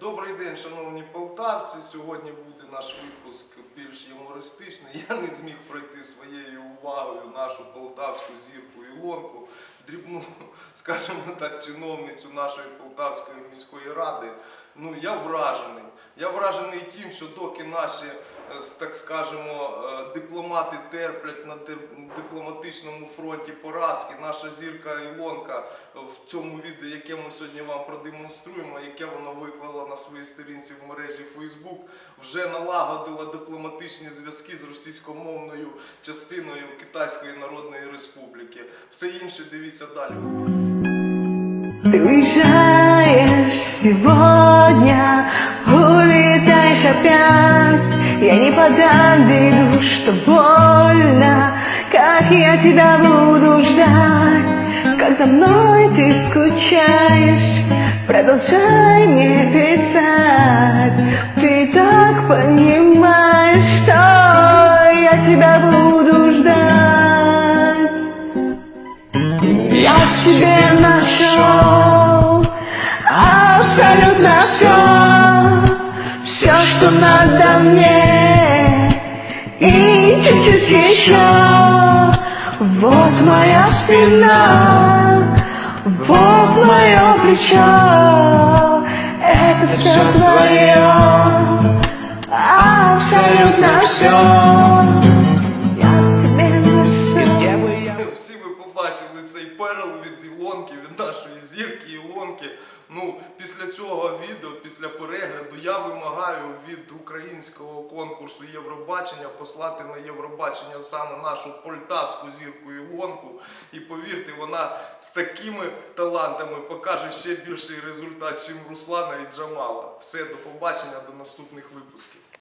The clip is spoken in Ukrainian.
Добрий день, шановні полтавці. Сьогодні буде наш випуск більш юмористичний. Я не зміг пройти своєю увагою нашу полтавську зірку Ілонку, дрібну, скажімо так, чиновницю нашої Полтавської міської ради. Ну я вражений. Я вражений тим, що доки наші, е, так скажемо, е, дипломати терплять на дипломатичному фронті поразки, наша зірка Ілонка в цьому відео, яке ми сьогодні вам продемонструємо, яке воно виклала на своїй сторінці в мережі Facebook, вже налагодила дипломатичні зв'язки з російськомовною частиною Китайської Народної Республіки. Все інше дивіться далі. Ты уезжаешь сегодня, улетаешь опять. Я не подам виду, что больно, как я тебя буду ждать. Как за мной ты скучаешь, продолжай мне писать. Ты так понимаешь, что я тебя буду Я в тебе нашел абсолютно все, все, что надо мне, и чуть-чуть еще. Вот моя спина, вот мое плечо, это все твое, абсолютно все. Від Ілонки, від нашої зірки Ілонки. Ну, після цього відео, після перегляду, я вимагаю від українського конкурсу Євробачення послати на Євробачення саме нашу полтавську зірку Ілонку. І повірте, вона з такими талантами покаже ще більший результат, чим Руслана і Джамала. Все, до побачення, до наступних випусків.